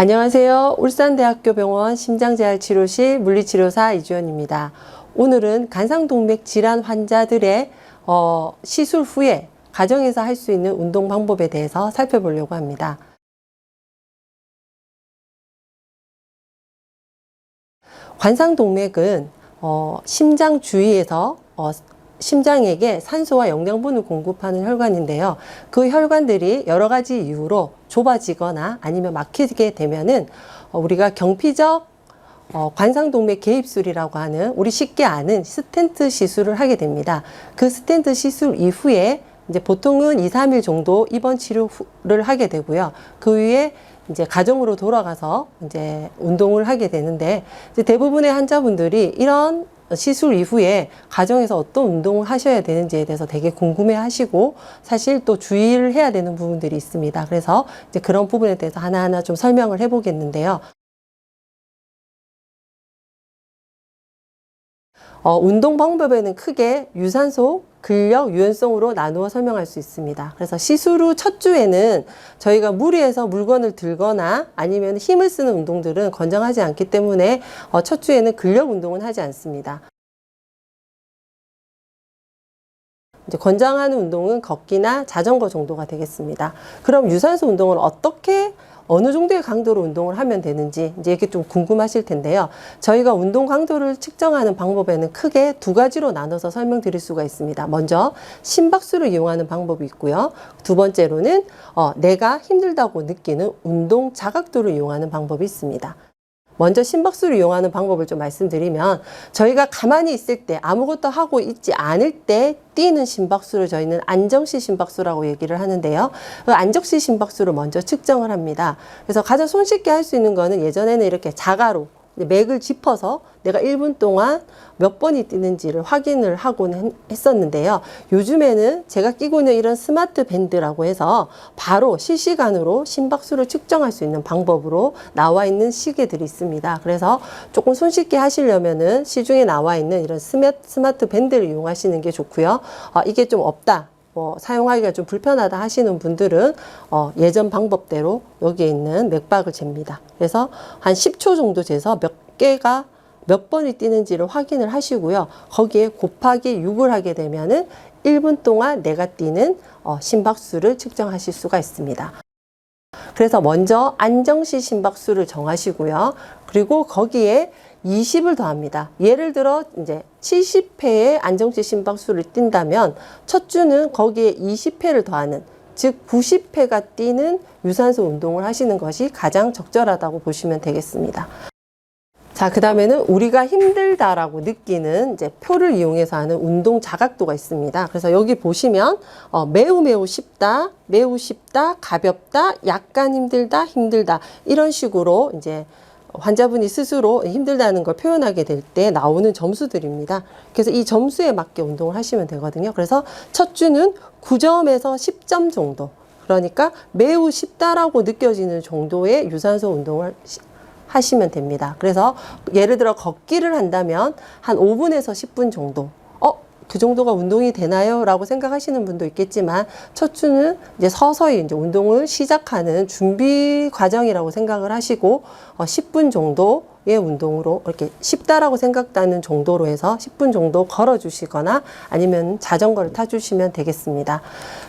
안녕하세요. 울산대학교 병원 심장재활치료실 물리치료사 이주연입니다. 오늘은 간상동맥 질환 환자들의 어, 시술 후에 가정에서 할 수 있는 운동 방법에 대해서 살펴보려고 합니다. 관상동맥은 어, 심장 주위에서 어, 심장에게 산소와 영양분을 공급하는 혈관인데요. 그 혈관들이 여러 가지 이유로 좁아지거나 아니면 막히게 되면은 어, 우리가 경피적 어, 관상동맥 개입술이라고 하는 우리 쉽게 아는 스텐트 시술을 하게 됩니다. 그 스텐트 시술 이후에 이제 보통은 2, 3일 정도 입원 치료를 하게 되고요. 그 위에 이제 가정으로 돌아가서 이제 운동을 하게 되는데 이제 대부분의 환자분들이 이런 시술 이후에 가정에서 어떤 운동을 하셔야 되는지에 대해서 되게 궁금해 하시고 사실 또 주의를 해야 되는 부분들이 있습니다. 그래서 이제 그런 부분에 대해서 하나하나 좀 설명을 해 보겠는데요. 어, 운동 방법에는 크게 유산소, 근력, 유연성으로 나누어 설명할 수 있습니다. 그래서 시술 후 첫 주에는 저희가 무리해서 물건을 들거나 아니면 힘을 쓰는 운동들은 권장하지 않기 때문에 어, 첫 주에는 근력 운동은 하지 않습니다. 이제 권장하는 운동은 걷기나 자전거 정도가 되겠습니다. 그럼 유산소 운동을 어떻게 어느 정도의 강도로 운동을 하면 되는지 이제 이게 좀 궁금하실 텐데요. 저희가 운동 강도를 측정하는 방법에는 크게 두 가지로 나눠서 설명드릴 수가 있습니다. 먼저 심박수를 이용하는 방법이 있고요. 두 번째로는 어, 내가 힘들다고 느끼는 운동 자각도를 이용하는 방법이 있습니다. 먼저 심박수를 이용하는 방법을 좀 말씀드리면 저희가 가만히 있을 때 아무것도 하고 있지 않을 때 뛰는 심박수를 저희는 안정시 심박수라고 얘기를 하는데요. 그 안정시 심박수를 먼저 측정을 합니다. 그래서 가장 손쉽게 할 수 있는 거는 예전에는 이렇게 자가로 맥을 짚어서 내가 1분 동안 몇 번이 뛰는지를 확인을 하곤 했었는데요. 요즘에는 제가 끼고 있는 이런 스마트 밴드라고 해서 바로 실시간으로 심박수를 측정할 수 있는 방법으로 나와 있는 시계들이 있습니다. 그래서 조금 손쉽게 하시려면은 시중에 나와 있는 이런 스마트 밴드를 이용하시는 게 좋고요. 어, 이게 좀 없다. 뭐 사용하기가 좀 불편하다 하시는 분들은 어, 예전 방법대로 여기에 있는 맥박을 잽니다. 그래서 한 10초 정도 재서 몇 개가 몇 번이 뛰는지를 확인을 하시고요. 거기에 곱하기 6을 하게 되면은 1분 동안 내가 뛰는 어, 심박수를 측정하실 수가 있습니다. 그래서 먼저 안정시 심박수를 정하시고요. 그리고 거기에 20을 더합니다. 예를 들어 이제 70회의 안정시 심박수를 뛴다면 첫 주는 거기에 20회를 더하는 즉 90회가 뛰는 유산소 운동을 하시는 것이 가장 적절하다고 보시면 되겠습니다. 자, 그 다음에는 우리가 힘들다라고 느끼는 이제 표를 이용해서 하는 운동 자각도가 있습니다. 그래서 여기 보시면 어, 매우 매우 쉽다, 매우 쉽다, 가볍다, 약간 힘들다, 힘들다 이런 식으로 이제 환자분이 스스로 힘들다는 걸 표현하게 될 때 나오는 점수들입니다. 그래서 이 점수에 맞게 운동을 하시면 되거든요. 그래서 첫 주는 9점에서 10점 정도. 그러니까 매우 쉽다라고 느껴지는 정도의 유산소 운동을 하시면 됩니다. 그래서 예를 들어 걷기를 한다면 한 5분에서 10분 정도. 어, 그 정도가 운동이 되나요? 라고 생각하시는 분도 있겠지만 첫 주는 이제 서서히 이제 운동을 시작하는 준비 과정이라고 생각을 하시고 어, 10분 정도의 운동으로 이렇게 쉽다라고 생각하는 정도로 해서 10분 정도 걸어 주시거나 아니면 자전거를 타 주시면 되겠습니다.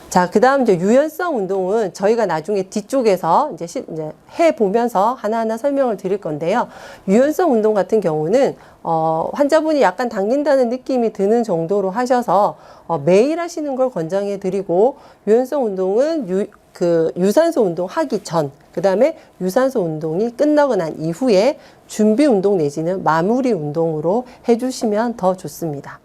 자, 그 다음 이제 유연성 운동은 저희가 나중에 뒤쪽에서 이제, 시, 이제 해 보면서 하나하나 설명을 드릴 건데요. 유연성 운동 같은 경우는 어, 환자분이 약간 당긴다는 느낌이 드는 정도로 하셔서 어, 매일 하시는 걸 권장해 드리고 유연성 운동은 유, 그 유산소 운동 하기 전, 그 다음에 유산소 운동이 끝나고 난 이후에 준비 운동 내지는 마무리 운동으로 해주시면 더 좋습니다.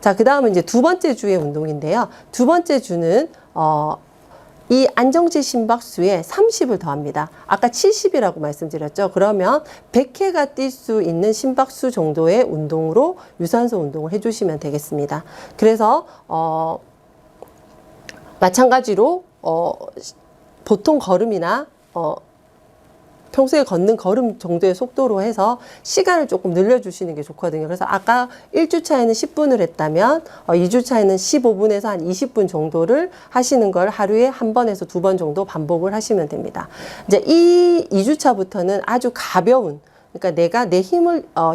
자, 그 다음은 이제 두 번째 주의 운동인데요. 두 번째 주는, 어, 이 안정지 심박수에 30을 더합니다. 아까 70이라고 말씀드렸죠. 그러면 100회가 뛸 수 있는 심박수 정도의 운동으로 유산소 운동을 해주시면 되겠습니다. 그래서, 어, 마찬가지로, 어, 보통 걸음이나, 어, 평소에 걷는 걸음 정도의 속도로 해서 시간을 조금 늘려주시는 게 좋거든요. 그래서 아까 1주차에는 10분을 했다면 어, 2주차에는 15분에서 한 20분 정도를 하시는 걸 하루에 한 번에서 두 번 정도 반복을 하시면 됩니다. 이제 이 2주차부터는 아주 가벼운 그러니까 내가 내 힘을 어,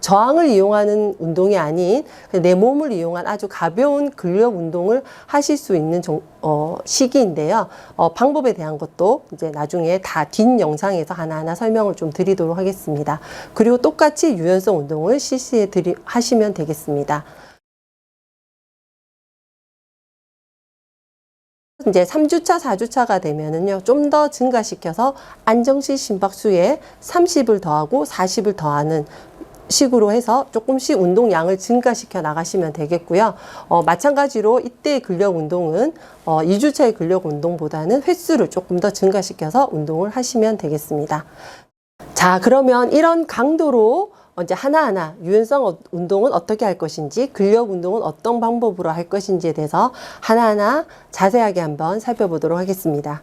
저항을 이용하는 운동이 아닌 내 몸을 이용한 아주 가벼운 근력 운동을 하실 수 있는 정- 어, 시기인데요. 어, 방법에 대한 것도 이제 나중에 다 뒷 영상에서 하나하나 설명을 좀 드리도록 하겠습니다. 그리고 똑같이 유연성 운동을 실시해 드리, 하시면 되겠습니다. 이제 3주차, 4주차가 되면은요, 좀 더 증가시켜서 안정시 심박수에 30을 더하고 40을 더하는 식으로 해서 조금씩 운동량을 증가시켜 나가시면 되겠고요. 어, 마찬가지로 이때 근력 운동은 어, 2주차의 근력 운동보다는 횟수를 조금 더 증가시켜서 운동을 하시면 되겠습니다. 자, 그러면 이런 강도로 이제 하나하나 유연성 어- 운동은 어떻게 할 것인지, 근력 운동은 어떤 방법으로 할 것인지에 대해서 하나하나 자세하게 한번 살펴보도록 하겠습니다.